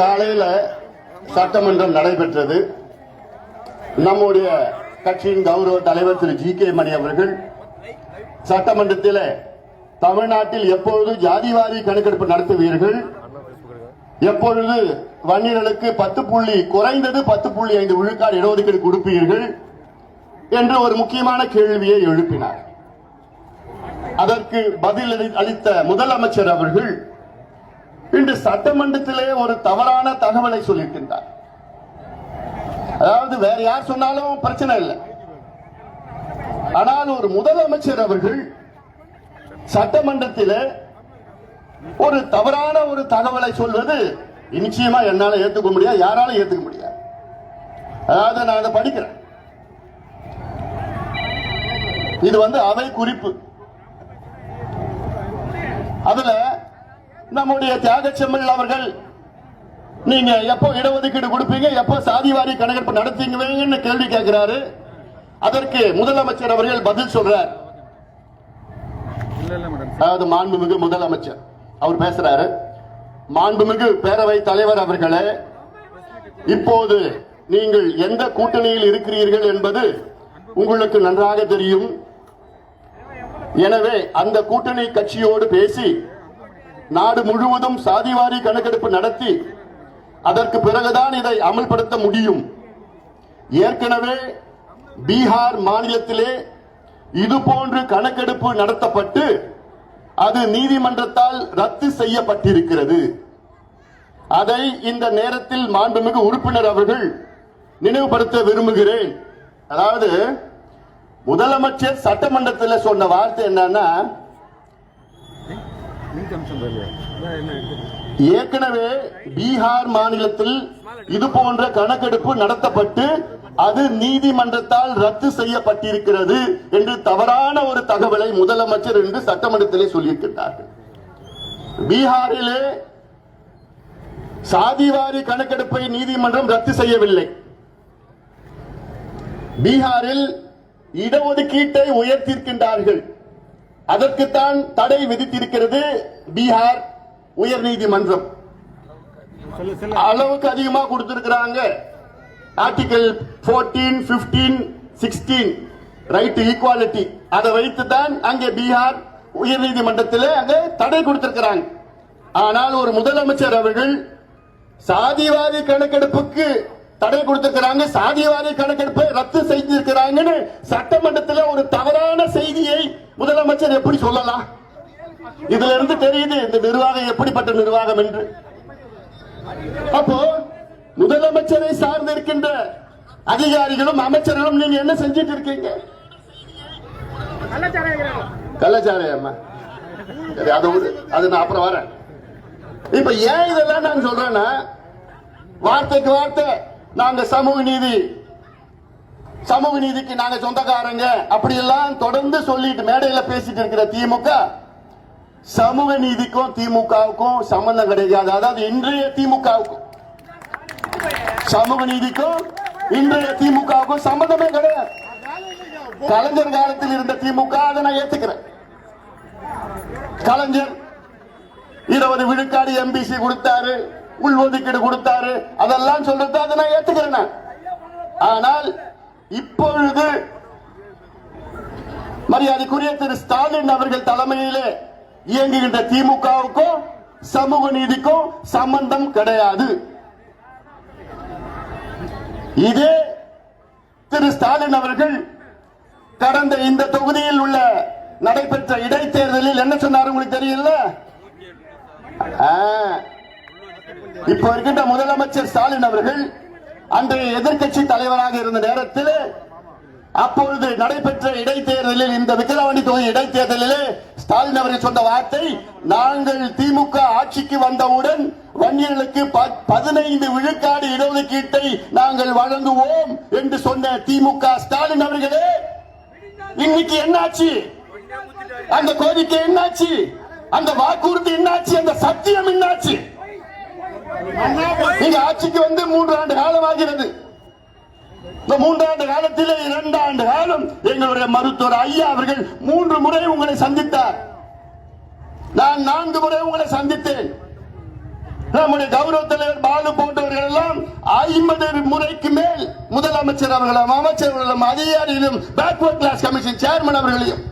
காலையில் சட்டமன்றம் நடைபெற்றது. நம்முடைய கட்சியின் கௌரவ தலைவர் திரு ஜி கே மணி அவர்கள் சட்டமன்றத்தில் தமிழ்நாட்டில் எப்பொழுது ஜாதிவாரி கணக்கெடுப்பு நடத்துவீர்கள்? எப்பொழுது வன்னியர்களுக்கு பத்து புள்ளி குறைந்தது பத்து புள்ளி ஐந்து விழுக்காடு இடஒதுக்கீடு கொடுப்பீர்கள்? என்று ஒரு முக்கியமான கேள்வியை எழுப்பினார். அதற்கு பதில் அளித்த முதலமைச்சர் அவர்கள் இன்று சட்டமன்றத்திலே ஒரு தவறான தகவலை சொல்லியிருக்கின்றார். அதாவது வேற யார் சொன்னாலும் பிரச்சனை இல்லை. ஆனால் ஒரு முதலமைச்சர் அவர்கள் சட்டமன்றத்தில் ஒரு தவறான ஒரு தகவலை சொல்வது நிச்சயமா என்னால ஏத்துக்க முடியாது யாராலும் ஏத்துக்க முடியாது. அதாவது நான் அதை படிக்கிறேன். இது வந்து அவை குறிப்பு. அதுல நம்முடைய தியாக செம்மல் அவர்கள் நீங்க எப்போ இடஒதுக்கீடு கொடுப்பீங்க எப்போ சாதிவாரி கணக்கெடுப்பு நடத்தீங்கன்னு கேள்வி கேட்கிறாரு. அதற்கு முதலமைச்சர் அவர்கள் பதில் சொல்றார். அதாவது மாண்புமிகு முதலமைச்சர் அவர் பேசுறாரு. மாண்புமிகு பேரவை தலைவர் அவர்களே இப்போது நீங்கள் எந்த கூட்டணியில் இருக்கிறீர்கள் என்பது உங்களுக்கு நன்றாக தெரியும். எனவே அந்த கூட்டணி கட்சியோடு பேசி நாடு முழுவதும் சாதிவாரி கணக்கெடுப்பு நடத்தி அதற்கு பிறகுதான் இதை அமல்படுத்த முடியும். ஏற்கனவே பீகார் மாநிலத்திலே இது போன்று கணக்கெடுப்பு நடத்தப்பட்டு அது நீதிமன்றத்தால் ரத்து செய்யப்பட்டிருக்கிறது. அதை இந்த நேரத்தில் மாண்புமிகு உறுப்பினர் அவர்கள் நினைவுபடுத்த விரும்புகிறேன். அதாவது முதலமைச்சர் சட்டமன்றத்தில் சொன்ன வார்த்தை என்னன்னா ஏற்கனவே பீகார் மாநிலத்தில் இது போன்ற கணக்கெடுப்பு நடத்தப்பட்டு அது நீதிமன்றத்தால் ரத்து செய்யப்பட்டிருக்கிறது என்று தவறான ஒரு தகவலை முதலமைச்சர் என்று சட்டமன்றத்திலே சொல்லியிருக்கிறார்கள் பீகாரிலே சாதிவாரி கணக்கெடுப்பை நீதிமன்றம் ரத்து செய்யவில்லை. பீகாரில் இடஒதுக்கீட்டை உயர்த்தியிருக்கின்றார்கள். அதற்குத்தான் தடை விதித்திருக்கிறது பீகார் உயர்நீதிமன்றம். அளவுக்கு அதிகமா கொடுத்திருக்கிறாங்க. ஆர்டிகல் 14 15 16 ரைட் ஈக்குவாலிட்டி அதை வைத்து தான் அங்கே பீகார் உயர்நீதிமன்றத்தில் அங்கே தடை கொடுத்திருக்கிறாங்க. ஆனால் ஒரு முதலமைச்சர் அவர்கள் சாதிவாரி கணக்கெடுப்புக்கு தடை கொடுத்திருக்கிறாங்க சாதியவாரி கணக்கெடுப்பை ரத்து செய்திருக்கிறாங்கன்னு சட்டமன்றத்தில் ஒரு தவறான செய்தியை முதலமைச்சர் எப்படி சொல்லலாம்? இதுல இருந்து தெரியுது இந்த நிர்வாகம் எப்படிப்பட்ட நிர்வாகம் என்று. அப்போ முதலமைச்சரை சார்ந்து இருக்கின்ற அதிகாரிகளும் அமைச்சர்களும் நீங்க என்ன செஞ்சிட்டு இருக்கீங்க? கள்ளச்சாரையம்மா சரி அது அது நான் அப்புறம் வரேன். இப்ப ஏன் இதெல்லாம் நான் சொல்றேன்னா வார்த்தைக்கு வார்த்தை. நாங்க சமூக நீதி சமூக நீதிக்கு நாங்க சொந்தக்காரங்க. அப்படி எல்லாம் தொடர்ந்து சொல்லிட்டு மேடையில பேசிட்டு இருக்கிற திமுக சமூக நீதிக்கும் திமுகவுக்கும் சம்பந்தம் கிடையாது அதாவது இன்றைய திமுகவுக்கும். சமூக நீதிக்கும் இன்றைய திமுகவுக்கும் சம்பந்தமே கிடையாது. கலைஞர் காலத்தில் இருந்த திமுக அதை நான் ஏத்துக்கிறேன். கலைஞர் இருபது விழுக்காடு எம்பிசி கொடுத்தாரு. உள்ஒதுக்கீடு கொடுத்தாரு. அதெல்லாம் சொல்றது அதை நான் ஏத்துக்கிறேன். ஆனால் இப்பொழுது மரியாதைக்குரிய திரு ஸ்டாலின் அவர்கள் தலைமையிலே இயங்குகின்ற திமுகவுக்கும் சமூக நீதிக்கும் சம்பந்தம் கிடையாது. இதே திரு ஸ்டாலின் அவர்கள் கடந்த இந்த தொகுதியில் உள்ள நடைபெற்ற இடைத்தேர்தலில் என்ன சொன்னார் உங்களுக்கு தெரியல ஆ, இப்போ இருக்கின்ற முதலமைச்சர் ஸ்டாலின் அவர்கள் அன்றைய எதிர்க்கட்சி தலைவராக இருந்த நேரத்தில் அப்பொழுது நடைபெற்ற இடைத்தேர்தலில் இந்த விக்கிரவாண்டி தொகுதி இடைத்தேர்தலிலே ஸ்டாலின் அவர்கள் சொன்ன வார்த்தை நாங்கள் திமுக ஆட்சிக்கு வந்தவுடன் வன்னியர்களுக்கு பதினைந்து விழுக்காடு இடஒதுக்கீட்டை நாங்கள் வழங்குவோம் என்று சொன்ன திமுக ஸ்டாலின் அவர்களே இன்னைக்கு என்னாச்சு? அந்த கோரிக்கை என்னாச்சு? அந்த வாக்குறுதி என்னாச்சு? அந்த சத்தியம் என்னாச்சு? நீங்க ஆட்சிக்கு வந்து மூன்று ஆண்டு காலம் ஆகிறது. இந்த மூன்றாண்டு காலத்திலே இரண்டு ஆண்டு காலம் எங்களுடைய மருத்துவர் ஐயா அவர்கள் மூன்று முறை உங்களை சந்தித்தார். நான் நான்கு முறை உங்களை சந்தித்தேன். நம்முடைய கௌரவ தலைவர் பாலு போன்றவர்கள் எல்லாம் ஐம்பது முறைக்கு மேல் முதலமைச்சர் அவர்களும் அமைச்சர்களும் அதிகாரிகளும் பேக்வர்ட் கிளாஸ் கமிஷன் சேர்மன் அவர்களையும்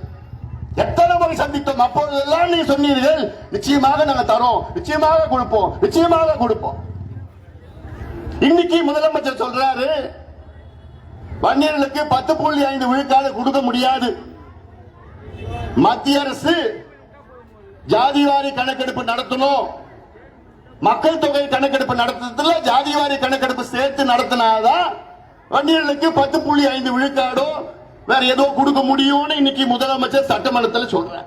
எத்தனை முறை சந்தித்தோம்? அப்பொழுதெல்லாம் நீ சொன்னீர்கள் நிச்சயமாக நாங்க தரோம். நிச்சயமாக கொடுப்போம். நிச்சயமாக கொடுப்போம். இன்னைக்கு முதலமைச்சர் சொல்றாரு வன்னியர்களுக்கு பத்து புள்ளி ஐந்து விழுக்காடு கொடுக்க முடியாது. மத்திய அரசு ஜாதிவாரி கணக்கெடுப்பு நடத்தணும். மக்கள் தொகை கணக்கெடுப்பு நடத்துறதுல ஜாதிவாரி கணக்கெடுப்பு சேர்த்து நடத்தினாதான் வன்னியர்களுக்கு பத்து புள்ளி ஐந்து விழுக்காடோ வேற ஏதோ கொடுக்க முடியும்னு இன்னைக்கு முதலமைச்சர் சட்டமன்றத்தில் சொல்றேன்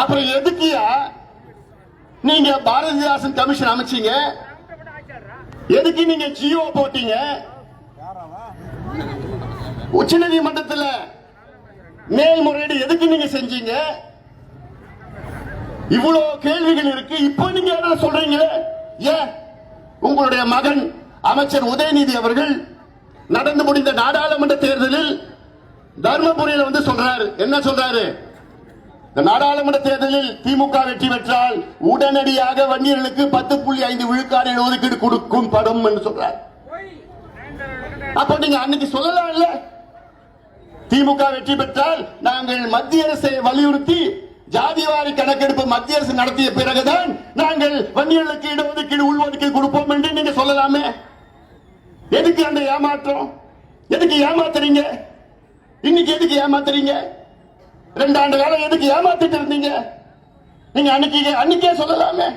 அப்புறம் எதுக்கியா? நீங்க பாரதிதாசன் கமிஷன் அமைச்சீங்க. எதுக்கு நீங்க ஜியோ போட்டீங்க? உச்ச நீதிமன்றத்தில் மேல்முறையீடு எதுக்கு நீங்க செஞ்சீங்க? இவ்வளவு கேள்விகள் இருக்கு. இப்போ நீங்க என்ன சொல்றீங்க? ஏன்? உங்களுடைய மகன் அமைச்சர் உதயநிதி அவர்கள் நடந்து முடிந்த நாடாளுமன்ற தேர்தலில் தர்மபுரியில் வந்து சொல்றாரு. என்ன சொல்றாரு? இந்த நாடாளுமன்ற தேர்தலில் திமுக வெற்றி பெற்றால் உடனடியாக வன்னியர்களுக்கு பத்து புள்ளி ஐந்து விழுக்காடு ஒதுக்கீடு கொடுக்கும் படம் என்று சொல்றார். அப்ப நீங்க அன்னைக்கு சொல்லலாம் இல்ல? திமுக வெற்றி பெற்றால் நாங்கள் மத்திய அரசை வலியுறுத்தி ஜாதிவாரி கணக்கெடுப்பு மத்திய அரசு நடத்திய பிறகுதான் நாங்கள் வன்னியர்களுக்கு இடஒதுக்கீடு உள்ஒதுக்கீடு கொடுப்போம் என்று நீங்க சொல்லலாமே? எதுக்கு அந்த ஏமாற்றம் எதுக்கு ஏமாத்துறீங்க? இன்னைக்கு எதுக்கு ஏமாத்துறீங்க? ரெண்டு ஆண்டு காலம் எதுக்கு ஏமாத்திட்டு இருந்தீங்க? நீங்க அன்னைக்கு அன்னைக்கே சொல்லலாமே.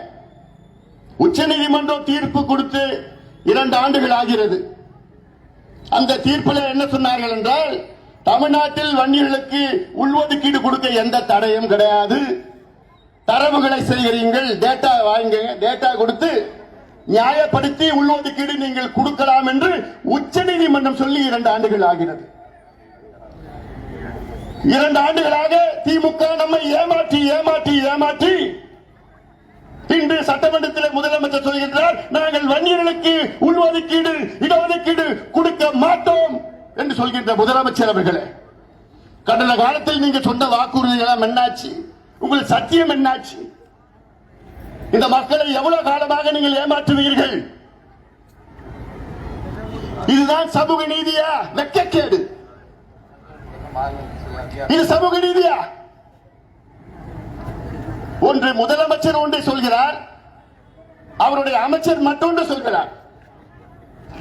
உச்ச நீதிமன்றம் தீர்ப்பு கொடுத்து இரண்டு ஆண்டுகள் ஆகிறது. அந்த தீர்ப்பில் என்ன சொன்னார்கள் என்றால் தமிழ்நாட்டில் வன்னியர்களுக்கு உள்ஒதுக்கீடு கொடுக்க எந்த தடையும் கிடையாது. தரவுகளை செய்கிறீங்கள் டேட்டா வாங்க டேட்டா கொடுத்து நியாயப்படுத்தி உள்ஒதுக்கீடு நீங்கள் கொடுக்கலாம் என்று உச்சநீதிமன்றம் சொல்லி இரண்டு ஆண்டுகள் ஆகிறது. இரண்டு ஆண்டுகளாக திமுக நம்மை ஏமாற்றி ஏமாற்றி ஏமாற்றி இன்று சட்டமன்றத்தில் முதலமைச்சர் சொல்கின்றார் நாங்கள் வன்னியர்களுக்கு உள்ஒதுக்கீடு இடஒதுக்கீடு கொடுக்க மாட்டோம் என்று சொல்கின்ற முதலமைச்சர் அவர்களே. கடந்த காலத்தில் நீங்க சொன்ன வாக்குறுதிகள் என்னாச்சு? உங்கள் சத்தியம் என்னாச்சு? இந்த மக்களை எவ்வளவு காலமாக நீங்கள் ஏமாற்றுவீர்கள்? இதுதான் சமூக நீதியா? வெக்கக்கேடு. இது சமூக நீதியா? ஒன்று முதலமைச்சர் ஒன்றை சொல்கிறார் அவருடைய அமைச்சர் மற்றொன்று சொல்கிறார்.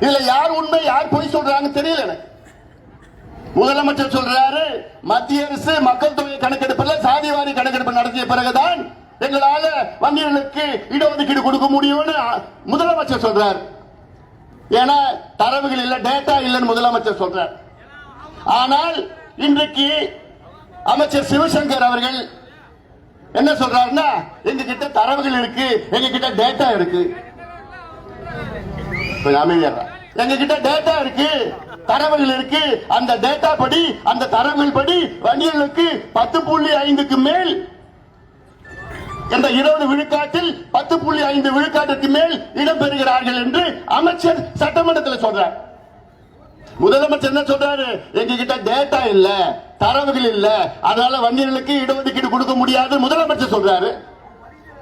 இதுல யார் உண்மை யார் பொய் சொல்றாங்க தெரியல எனக்கு. முதலமைச்சர் சொல்றாரு மத்திய அரசு மக்கள் தொகை கணக்கெடுப்பில் சாதிவாரி கணக்கெடுப்பு நடத்திய பிறகுதான் எங்களால வங்கிகளுக்கு இடஒதுக்கீடு கொடுக்க முடியும்னு முதலமைச்சர் சொல்றார். ஏன்னா தரவுகள் இல்ல டேட்டா இல்லைன்னு முதலமைச்சர் சொல்றார். ஆனால் இன்றைக்கு அமைச்சர் சிவசங்கர் அவர்கள் என்ன சொல்றாருன்னா எங்க கிட்ட தரவுகள் இருக்கு எங்க கிட்ட டேட்டா இருக்கு அமைதியா எங்க கிட்ட டேட்டா இருக்கு தரவுகள் இருக்கு அந்த டேட்டா படி அந்த தரவுகள் படி வண்டிகளுக்கு பத்து புள்ளி ஐந்துக்கு மேல் இந்த இருபது விழுக்காட்டில் பத்து புள்ளி ஐந்து விழுக்காட்டுக்கு மேல் இடம்பெறுகிறார்கள் என்று அமைச்சர் சட்டமன்றத்தில் சொல்றார். முதலமைச்சர் என்ன சொல்றாரு? எங்க கிட்ட டேட்டா இல்ல தரவுகள் இல்ல அதனால வங்கிகளுக்கு இடஒதுக்கீடு கொடுக்க முடியாது முதலமைச்சர் சொல்றாரு.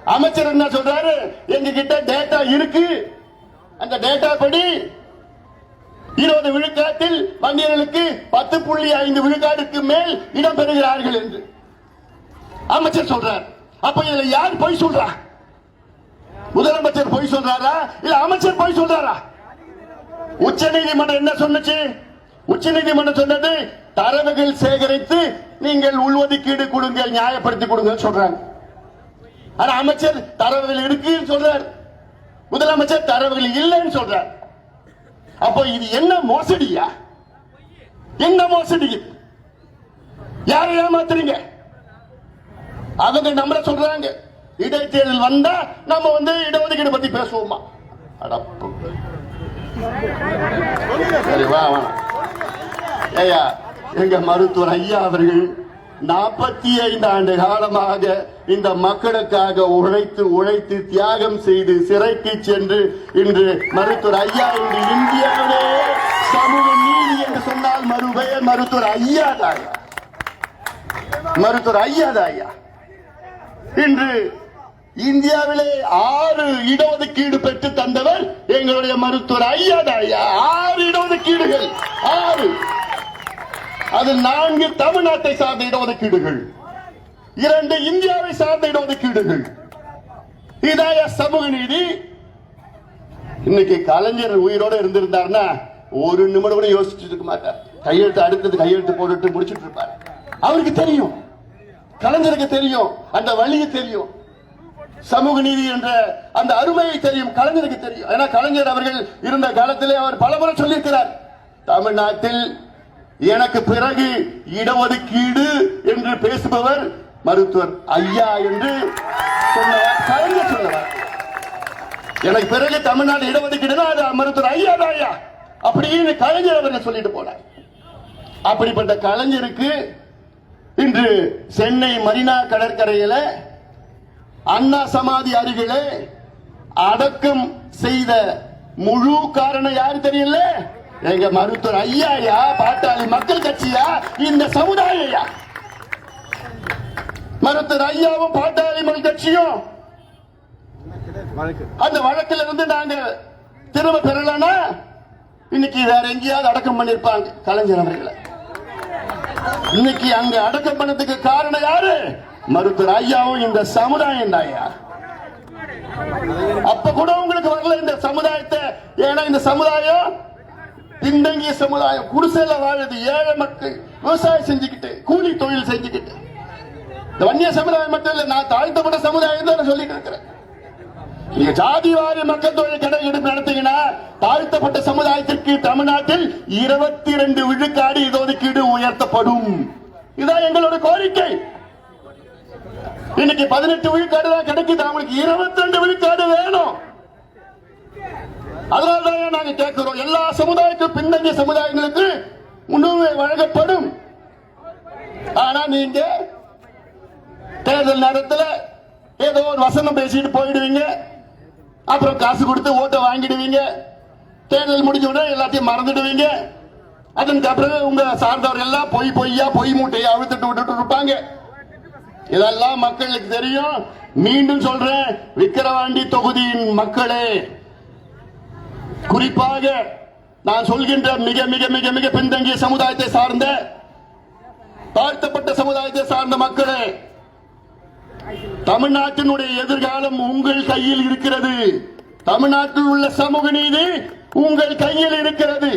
அமைச்சர் என்ன சொல்றாரு? எங்க கிட்ட டேட்டா இருக்கு. அந்த டேட்டா படி இருபது விழுக்காட்டில் வங்கிகளுக்கு பத்து புள்ளி ஐந்து விழுக்காட்டுக்கு மேல் இடம்பெறுகிறார்கள் என்று அமைச்சர் சொல்றார். அப்ப இதுல யார் பொய் சொல்றா? முதலமைச்சர் பொய் சொல்றாரா? இல்ல அமைச்சர் பொய் சொல்றாரா? உச்ச நீதிமன்றம் என்ன சொன்னுச்சு? உச்ச நீதிமன்றம் சொன்னது தரவுகள் சேகரித்து நீங்கள் உள்ஒதுக்கீடு கொடுங்க நியாயப்படுத்தி கொடுங்க சொல்றாங்க. ஆனா அமைச்சர் தரவுகள் இருக்குன்னு சொல்றார். முதலமைச்சர் தரவுகள் இல்லைன்னு சொல்றார். அப்போ இது என்ன மோசடியா? என்ன மோசடி? யாரை ஏமாத்துறீங்க? அவங்க நம்மள சொல்றாங்க. இடைத்தேர்தல் வந்தா நம்ம வந்து இடஒதுக்கீடு பத்தி பேசுவோமா? அடப்பு சரி ஐயா எங்க மருத்துவர் ஐயா அவர்கள் நாற்பத்தி ஐந்து ஆண்டு காலமாக இந்த மக்களுக்காக உழைத்து உழைத்து தியாகம் செய்து சிறைக்கு சென்று இன்று மருத்துவர் ஐயா இன்று இந்தியாவிலே சமூக நீதி என்று சொன்னால் மறுபெயர் மருத்துவர் ஐயா தாயா மருத்துவர் ஐயா தாயா இன்று இந்தியாவிலே ஆறு இடஒதுக்கீடு பெற்று தந்தவர் எங்களுடைய மருத்துவர் ஐயா ஐயா. ஆறு இடஒதுக்கீடுகள் ஆறு. அது நான்கு தமிழ்நாட்டை சார்ந்த இடஒதுக்கீடுகள் இரண்டு இந்தியாவை சார்ந்த இடஒதுக்கீடுகள். இதாய சமூக நீதி. இன்னைக்கு கலைஞர் உயிரோட இருந்திருந்தாருன்னா ஒரு நிமிடம் கூட யோசிச்சுட்டு இருக்க மாட்டார். கையெழுத்து அடுத்தது கையெழுத்து போட்டுட்டு முடிச்சிட்டு இருப்பார். அவருக்கு தெரியும். கலைஞருக்கு தெரியும் அந்த வழியை தெரியும். சமூக நீதி என்ற அந்த அருமையை தெரியும் கலைஞருக்கு தெரியும். ஏன்னா கலைஞர் அவர்கள் இருந்த காலத்திலே அவர் பலமுறை சொல்லியிருக்கிறார் தமிழ்நாட்டில் எனக்கு பிறகு இடஒதுக்கீடு என்று பேசுபவர் மருத்துவர் ஐயா என்று சொன்னவர் கலைஞர் சொன்னவர். எனக்கு பிறகு தமிழ்நாடு இடஒதுக்கீடுனா அது மருத்துவர் ஐயா தான் ஐயா அப்படின்னு கலைஞர் அவர்கள் சொல்லிட்டு போனார். அப்படிப்பட்ட கலைஞருக்கு இன்று சென்னை மரினா கடற்கரையில அண்ணா சமாதி அருகிலே அடக்கம் செய்த முழு காரணம் யாரு தெரியல எங்க மருத்துவர் ஐயாயா பாட்டாளி மக்கள் கட்சியா? இந்த சமுதாயா மருத்துவர் ஐயாவும் பாட்டாளி மக்கள் கட்சியும். அந்த வழக்கில் இருந்து நாங்க திரும்ப பெறலனா? இன்னைக்கு வேற எங்கேயாவது அடக்கம் பண்ணிருப்பாங்க கலைஞர் அவர்களை. இன்னைக்கு அங்க அடக்கம் பண்ணதுக்கு காரணம் யாரு? மருத்துவர் ஐயாவும் இந்த சமுதாயம் ஐயா. அப்ப கூட உங்களுக்கு வரல இந்த சமுதாயத்தை? ஏன்னா இந்த சமுதாயம் பின்தங்கிய சமுதாயம். குடிசையில வாழுது ஏழை மக்கள் விவசாயம் செஞ்சுக்கிட்டு கூலி தொழில் செஞ்சுக்கிட்டு. இந்த வன்னிய சமுதாயம் மட்டும் இல்ல நான் தாழ்த்தப்பட்ட சமுதாயம் தான் நான் சொல்லிட்டு இருக்கிறேன். நீங்க ஜாதி வாரி மக்கள் தொகை கணக்கெடுப்பு நடத்தீங்கன்னா தாழ்த்தப்பட்ட சமுதாயத்திற்கு தமிழ்நாட்டில் இருபத்தி ரெண்டு விழுக்காடு இடஒதுக்கீடு உயர்த்தப்படும். இதான் எங்களோட கோரிக்கை. இன்னைக்கு பதினெட்டு விழுக்காடு தான் கிடைக்குது. அவங்களுக்கு இருபத்தி ரெண்டு விழுக்காடு வேணும். அதனால்தான் நாங்க கேட்கிறோம். எல்லா சமுதாயத்துக்கும் பின்தங்கிய சமுதாயங்களுக்கு முன்னுரிமை வழங்கப்படும். ஆனா நீங்க தேர்தல் நேரத்தில் ஏதோ ஒரு வசனம் பேசிட்டு போயிடுவீங்க. அப்புறம் காசு கொடுத்து ஓட்டை வாங்கிடுவீங்க. தேர்தல் முடிஞ்ச உடனே எல்லாத்தையும் மறந்துடுவீங்க. அதன் பிறகு உங்க சார்ந்தவர் எல்லாம் பொய் பொய்யா பொய் மூட்டையை அழுத்துட்டு விட்டுட்டு இருப்பாங்க. இதெல்லாம் மக்களுக்கு தெரியும். மீண்டும் சொல்றேன் விக்கிரவாண்டி தொகுதியின் மக்களே குறிப்பாக நான் சொல்கின்ற மிக மிக மிக மிக பின்தங்கிய சமுதாயத்தை சார்ந்த தாழ்த்தப்பட்ட சமுதாயத்தை சார்ந்த மக்களே தமிழ்நாட்டினுடைய எதிர்காலம் உங்கள் கையில் இருக்கிறது. தமிழ்நாட்டில் உள்ள சமூக நீதி உங்கள் கையில் இருக்கிறது.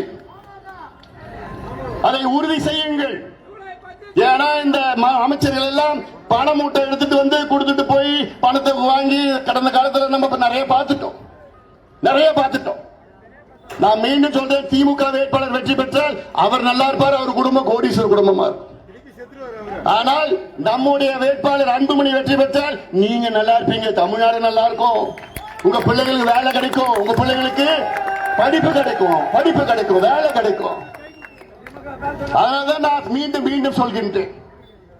அதை உறுதி செய்யுங்கள். ஏன்னா இந்த அமைச்சர்கள் எல்லாம் பண மூட்டை எடுத்துட்டு வந்து கொடுத்துட்டு போய் பணத்தை வாங்கி கடந்த காலத்துல நம்ம நிறைய பார்த்துட்டோம். நிறைய பார்த்துட்டோம். நான் மீண்டும் சொல்றேன் திமுக வேட்பாளர் வெற்றி பெற்றால் அவர் நல்லா இருப்பார் அவர் குடும்பம் கோடீஸ்வர குடும்பமா இருக்கும். ஆனால் நம்முடைய வேட்பாளர் அன்புமணி வெற்றி பெற்றால் நீங்க நல்லா இருப்பீங்க தமிழ்நாடு நல்லா இருக்கும். உங்க பிள்ளைகளுக்கு வேலை கிடைக்கும் உங்க பிள்ளைகளுக்கு படிப்பு கிடைக்கும் படிப்பு கிடைக்கும் வேலை கிடைக்கும். அதனாலதான் நான் மீண்டும் மீண்டும் சொல்கின்றேன்.